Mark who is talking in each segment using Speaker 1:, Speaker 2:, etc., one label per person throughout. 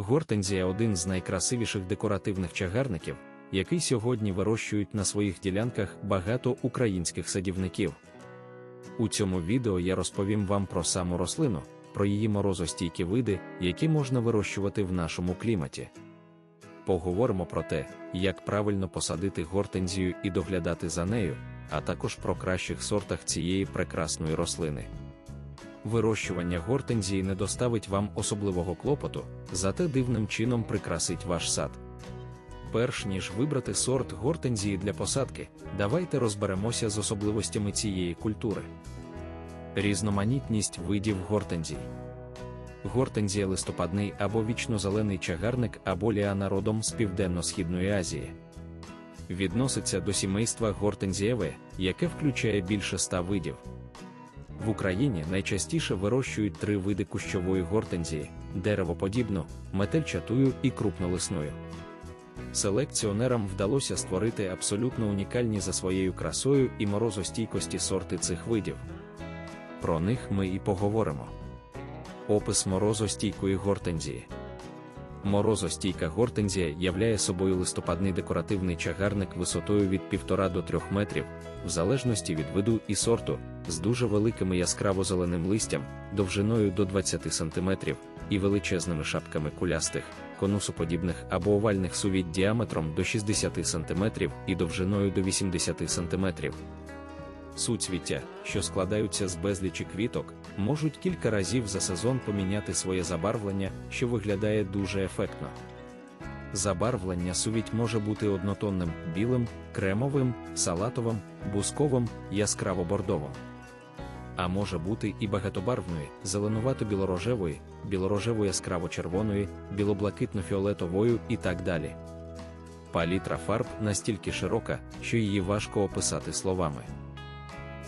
Speaker 1: Гортензія один з найкрасивіших декоративних чагарників, який сьогодні вирощують на своїх ділянках багато українських садівників. У цьому відео я розповім вам про саму рослину, про її морозостійкі види, які можна вирощувати в нашому кліматі. Поговоримо про те, як правильно посадити гортензію і доглядати за нею, а також про кращих сортах цієї прекрасної рослини. Вирощування гортензії не доставить вам особливого клопоту, зате дивним чином прикрасить ваш сад. Перш ніж вибрати сорт гортензії для посадки, давайте розберемося з особливостями цієї культури. Різноманітність видів гортензій. Гортензія листопадний або вічнозелений чагарник або ліана родом з Південно-Східної Азії. Відноситься до сімейства гортензієве, яке включає більше ста видів. В Україні найчастіше вирощують три види кущової гортензії: деревоподібну, метельчатую і крупнолисною. Селекціонерам вдалося створити абсолютно унікальні за своєю красою і морозостійкості сорти цих видів. Про них ми і поговоримо. Опис морозостійкої гортензії. Морозостійка гортензія являє собою листопадний декоративний чагарник висотою від 1,5 до 3 метрів, в залежності від виду і сорту, з дуже великими яскраво-зеленим листям, довжиною до 20 см, і величезними шапками кулястих, конусоподібних або овальних сувідь діаметром до 60 см і довжиною до 80 см. Суцвіття, що складаються з безлічі квіток, можуть кілька разів за сезон поміняти своє забарвлення, що виглядає дуже ефектно. Забарвлення сувіть може бути однотонним, білим, кремовим, салатовим, бусковим, яскраво-бордовим. А може бути і багатобарвної, зеленувато-білорожевої, білорожево-яскраво-червоної, білоблакитно-фіолетовою і так далі. Палітра фарб настільки широка, що її важко описати словами.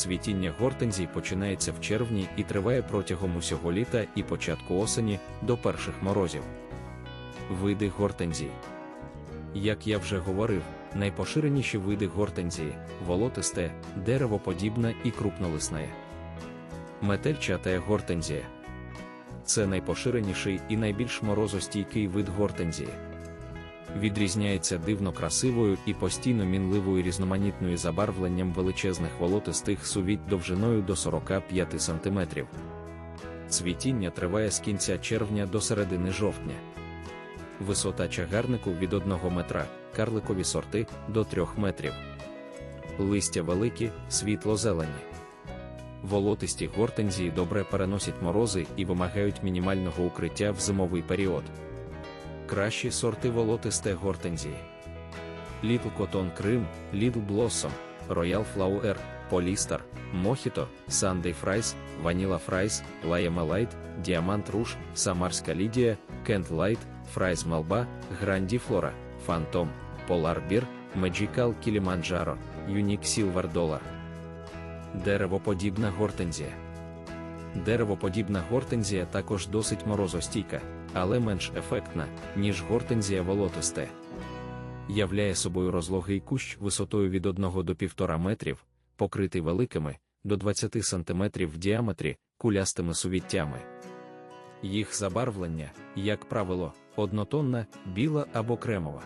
Speaker 1: Цвітіння гортензій починається в червні і триває протягом усього літа і початку осені до перших морозів. Види гортензій. Як я вже говорив, найпоширеніші види гортензії волотисте, деревоподібна і крупнолисне. Метельчата гортензія. Це найпоширеніший і найбільш морозостійкий вид гортензії відрізняється дивно красивою і постійно мінливою різноманітною забарвленням величезних волотистих сувіть довжиною до 45 см. Цвітіння триває з кінця червня до середини жовтня. Висота чагарнику від 1 метра, карликові сорти до 3 метрів. Листя великі, світло-зелені. Волотисті гортензії добре переносять морози і вимагають мінімального укриття в зимовий період кращі сорти волотисте гортензії. Little Cotton Крим, Little Blossom, Royal Flower, Polistar, Mojito, Sunday Fries, Vanilla Fries, Lime Light, Diamant Rouge, Самарська Лідія, Kent Light, Fries Malba, Grandi Flora, Phantom, Polar Beer, Magical Kilimanjaro, Unique Silver Dollar. Деревоподібна гортензія. Деревоподібна гортензія також досить морозостійка, але менш ефектна, ніж гортензія волотисте. Являє собою розлогий кущ висотою від 1 до 1,5 метрів, покритий великими до 20 см в діаметрі кулястими сувіттями. Їх забарвлення, як правило, однотонна, біла або кремова.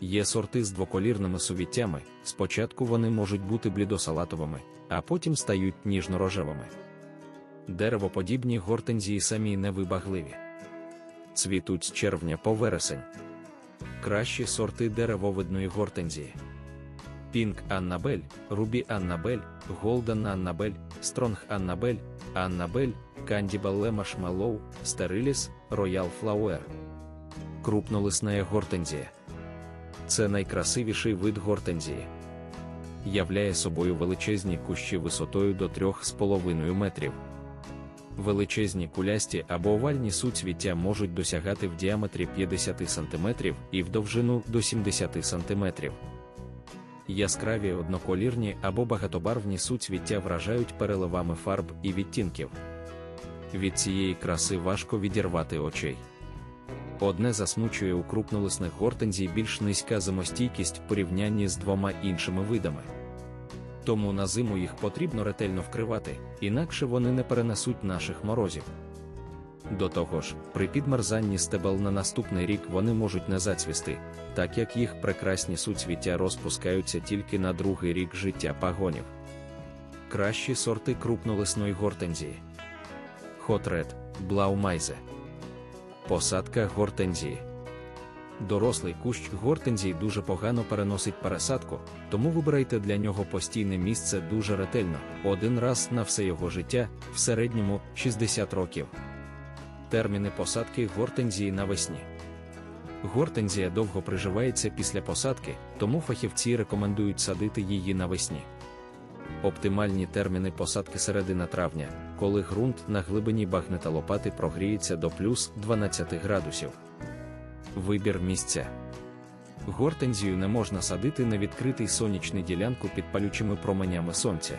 Speaker 1: Є сорти з двоколірними сувіттями, спочатку вони можуть бути блідосалатовими, а потім стають ніжно-рожевими. Деревоподібні гортензії самі невибагливі цвітуть з червня по вересень. Кращі сорти деревовидної гортензії. Пінк Аннабель, Рубі Аннабель, Голден Аннабель, Стронг Аннабель, Аннабель, Кандібале Машмеллоу, Стериліс, Роял Флауер. Крупнолисна гортензія. Це найкрасивіший вид гортензії. Являє собою величезні кущі висотою до 3,5 метрів величезні кулясті або овальні суцвіття можуть досягати в діаметрі 50 см і в довжину до 70 см. Яскраві одноколірні або багатобарвні суцвіття вражають переливами фарб і відтінків. Від цієї краси важко відірвати очей. Одне засмучує у крупнолисних гортензій більш низька зимостійкість в порівнянні з двома іншими видами тому на зиму їх потрібно ретельно вкривати, інакше вони не перенесуть наших морозів. До того ж, при підмерзанні стебел на наступний рік вони можуть не зацвісти, так як їх прекрасні суцвіття розпускаються тільки на другий рік життя пагонів. Кращі сорти крупнолисної гортензії. Хотред, Блаумайзе. Посадка гортензії. Дорослий кущ гортензії дуже погано переносить пересадку, тому вибирайте для нього постійне місце дуже ретельно, один раз на все його життя, в середньому 60 років. Терміни посадки гортензії навесні. Гортензія довго приживається після посадки, тому фахівці рекомендують садити її навесні. Оптимальні терміни посадки середина травня, коли ґрунт на глибині багнета лопати прогріється до плюс 12 градусів. Вибір місця. Гортензію не можна садити на відкритий сонячний ділянку під палючими променями сонця.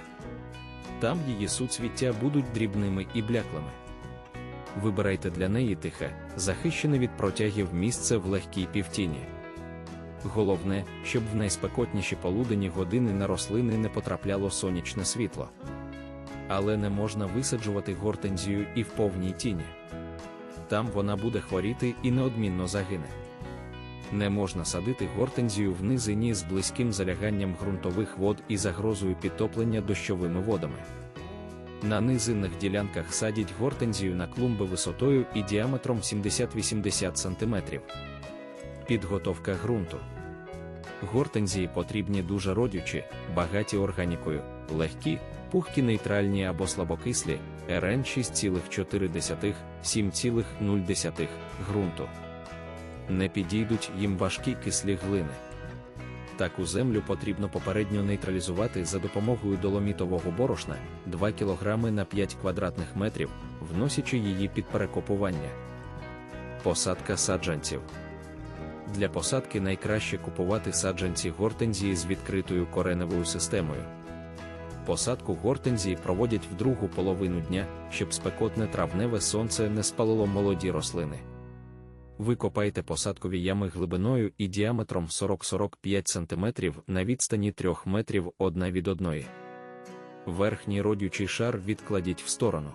Speaker 1: Там її суцвіття будуть дрібними і бляклими. Вибирайте для неї тихе, захищене від протягів місце в легкій півтіні. Головне, щоб в найспекотніші полуденні години на рослини не потрапляло сонячне світло. Але не можна висаджувати гортензію і в повній тіні. Там вона буде хворіти і неодмінно загине. Не можна садити гортензію в низині з близьким заляганням ґрунтових вод і загрозою підтоплення дощовими водами. На низинних ділянках садять гортензію на клумби висотою і діаметром 70-80 см. Підготовка ґрунту. Гортензії потрібні дуже родючі, багаті органікою, легкі, пухкі нейтральні або слабокислі, РН 6,4, 7,0 ґрунту. Не підійдуть їм важкі кислі глини. Таку землю потрібно попередньо нейтралізувати за допомогою доломітового борошна 2 кг на 5 квадратних метрів, вносячи її під перекопування. Посадка саджанців. Для посадки найкраще купувати саджанці гортензії з відкритою кореневою системою. Посадку гортензії проводять в другу половину дня, щоб спекотне травневе сонце не спалило молоді рослини. Викопайте посадкові ями глибиною і діаметром 40-45 см на відстані 3 метрів одна від одної. Верхній родючий шар відкладіть в сторону.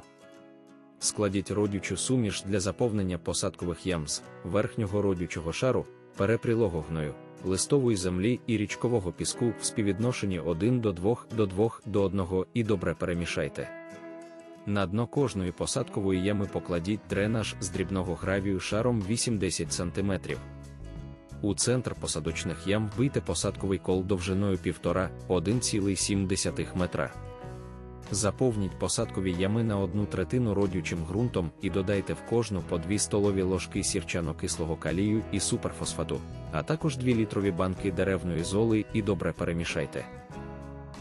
Speaker 1: Складіть родючу суміш для заповнення посадкових ям з верхнього родючого шару, перепрілого листової землі і річкового піску в співвідношенні 1 до 2 до 2 до 1 і добре перемішайте. На дно кожної посадкової ями покладіть дренаж з дрібного гравію шаром 8-10 см. У центр посадочних ям вбийте посадковий кол довжиною 1,5-1,7 метра. Заповніть посадкові ями на одну третину родючим ґрунтом і додайте в кожну по 2 столові ложки сірчано-кислого калію і суперфосфату, а також 2 літрові банки деревної золи і добре перемішайте.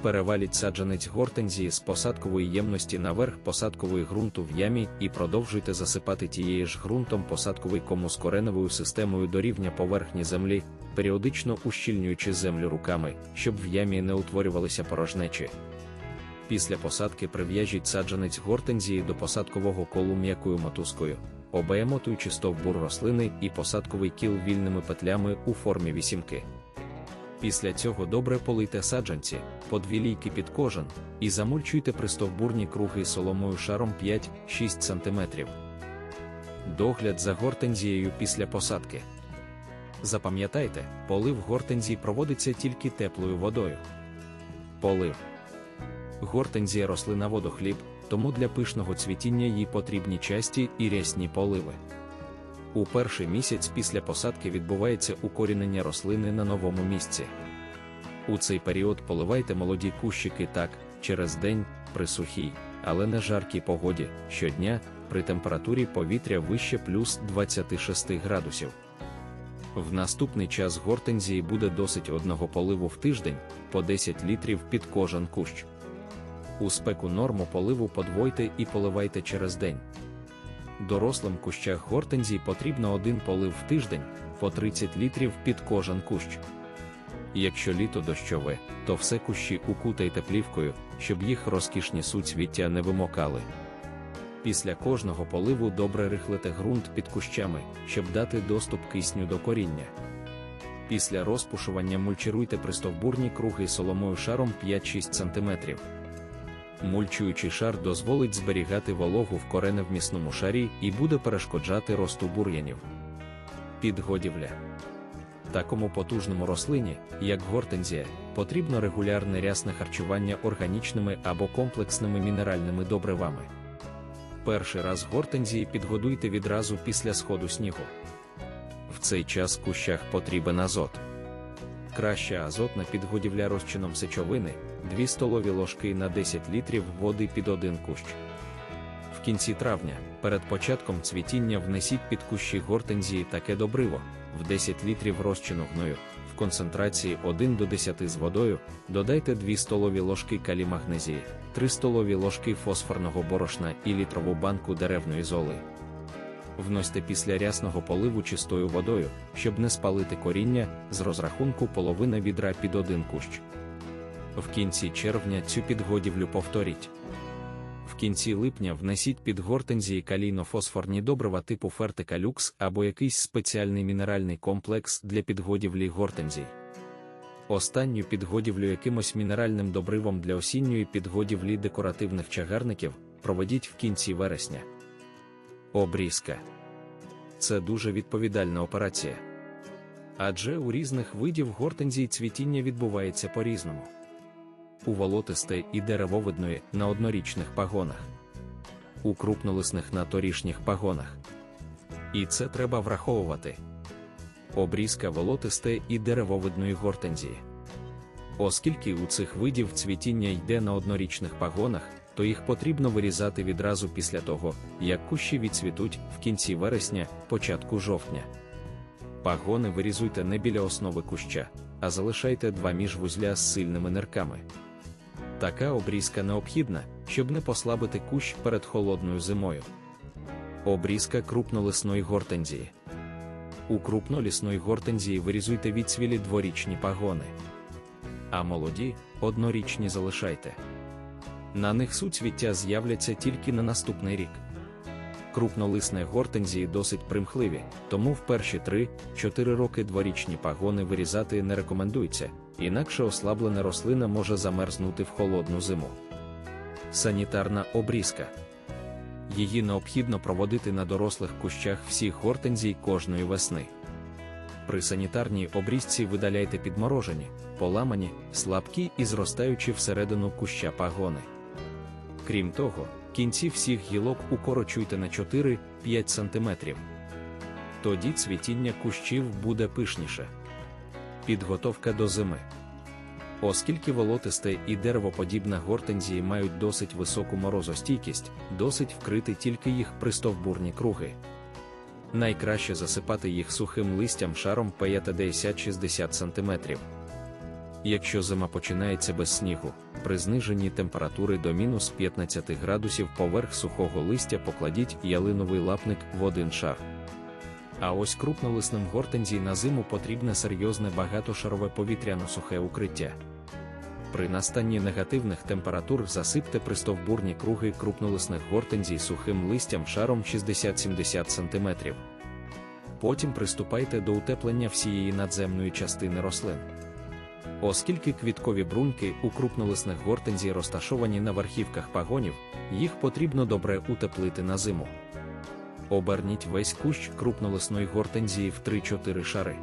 Speaker 1: Переваліть саджанець гортензії з посадкової ємності наверх посадкової ґрунту в ямі і продовжуйте засипати тією ж ґрунтом посадковий кому з кореневою системою до рівня поверхні землі, періодично ущільнюючи землю руками, щоб в ямі не утворювалися порожнечі. Після посадки прив'яжіть саджанець гортензії до посадкового колу м'якою мотузкою, обеємотуючи стовбур рослини і посадковий кіл вільними петлями у формі вісімки. Після цього добре полийте саджанці, по дві лійки під кожен, і замульчуйте пристовбурні круги соломою шаром 5-6 см. Догляд за гортензією після посадки. Запам'ятайте, полив гортензій проводиться тільки теплою водою. Полив. Гортензія рослина водохліб, тому для пишного цвітіння їй потрібні часті і рясні поливи. У перший місяць після посадки відбувається укорінення рослини на новому місці. У цей період поливайте молоді кущики так, через день, при сухій, але не жаркій погоді, щодня, при температурі повітря вище плюс 26 градусів. В наступний час гортензії буде досить одного поливу в тиждень по 10 літрів під кожен кущ. У спеку норму поливу подвойте і поливайте через день. Дорослим кущах гортензій потрібно один полив в тиждень по 30 літрів під кожен кущ. Якщо літо дощове, то все кущі укутайте плівкою, щоб їх розкішні суцвіття не вимокали. Після кожного поливу добре рихлите ґрунт під кущами, щоб дати доступ кисню до коріння. Після розпушування мульчируйте пристовбурні круги соломою шаром 5-6 см. Мульчуючий шар дозволить зберігати вологу в кореневмісному шарі і буде перешкоджати росту бур'янів. Підгодівля Такому потужному рослині, як гортензія, потрібно регулярне рясне харчування органічними або комплексними мінеральними добривами. Перший раз гортензії підгодуйте відразу після сходу снігу. В цей час кущах потрібен азот. Краща азотна підгодівля розчином сечовини 2 столові ложки на 10 літрів води під один кущ. В кінці травня, перед початком цвітіння внесіть під кущі гортензії таке добриво в 10 літрів розчину гною, в концентрації 1 до 10 з водою, додайте 2 столові ложки калімагнезії, 3 столові ложки фосфорного борошна і літрову банку деревної золи. Вносьте після рясного поливу чистою водою, щоб не спалити коріння, з розрахунку половина відра під один кущ. В кінці червня цю підгодівлю повторіть. В кінці липня внесіть під гортензії калійно-фосфорні добрива типу фертика люкс або якийсь спеціальний мінеральний комплекс для підгодівлі гортензій. Останню підгодівлю якимось мінеральним добривом для осінньої підгодівлі декоративних чагарників проведіть в кінці вересня. Обрізка це дуже відповідальна операція. Адже у різних видів гортензій цвітіння відбувається по-різному. У волотисте і деревовидної на однорічних пагонах, у крупнолисних на торішніх пагонах. І це треба враховувати. Обрізка волотисте і деревовидної гортензії. Оскільки у цих видів цвітіння йде на однорічних пагонах, то їх потрібно вирізати відразу після того, як кущі відцвітуть в кінці вересня, початку жовтня. Пагони вирізуйте не біля основи куща, а залишайте два міжвузля з сильними нирками. Така обрізка необхідна, щоб не послабити кущ перед холодною зимою. Обрізка крупнолисної гортензії. У крупнолісної гортензії вирізуйте відцвілі дворічні пагони. А молоді, однорічні залишайте. На них суцвіття з'являться тільки на наступний рік. Крупнолисне гортензії досить примхливі, тому в перші 3-4 роки дворічні пагони вирізати не рекомендується, інакше ослаблена рослина може замерзнути в холодну зиму. Санітарна обрізка. Її необхідно проводити на дорослих кущах всіх гортензій кожної весни. При санітарній обрізці видаляйте підморожені, поламані, слабкі і зростаючі всередину куща пагони. Крім того, кінці всіх гілок укорочуйте на 4-5 см. Тоді цвітіння кущів буде пишніше. Підготовка до зими. Оскільки волотисте і деревоподібна гортензії мають досить високу морозостійкість, досить вкрити тільки їх пристовбурні круги. Найкраще засипати їх сухим листям шаром 50-60 см. Якщо зима починається без снігу, при зниженні температури до мінус 15 градусів поверх сухого листя покладіть ялиновий лапник в один шар. А ось крупнолисним гортензій на зиму потрібне серйозне багатошарове повітряно-сухе укриття. При настанні негативних температур засипте пристовбурні круги крупнолисних гортензій сухим листям шаром 60-70 см. Потім приступайте до утеплення всієї надземної частини рослин. Оскільки квіткові бруньки у крупнолисних гортензій розташовані на верхівках пагонів, їх потрібно добре утеплити на зиму. Оберніть весь кущ крупнолисної гортензії в 3-4 шари.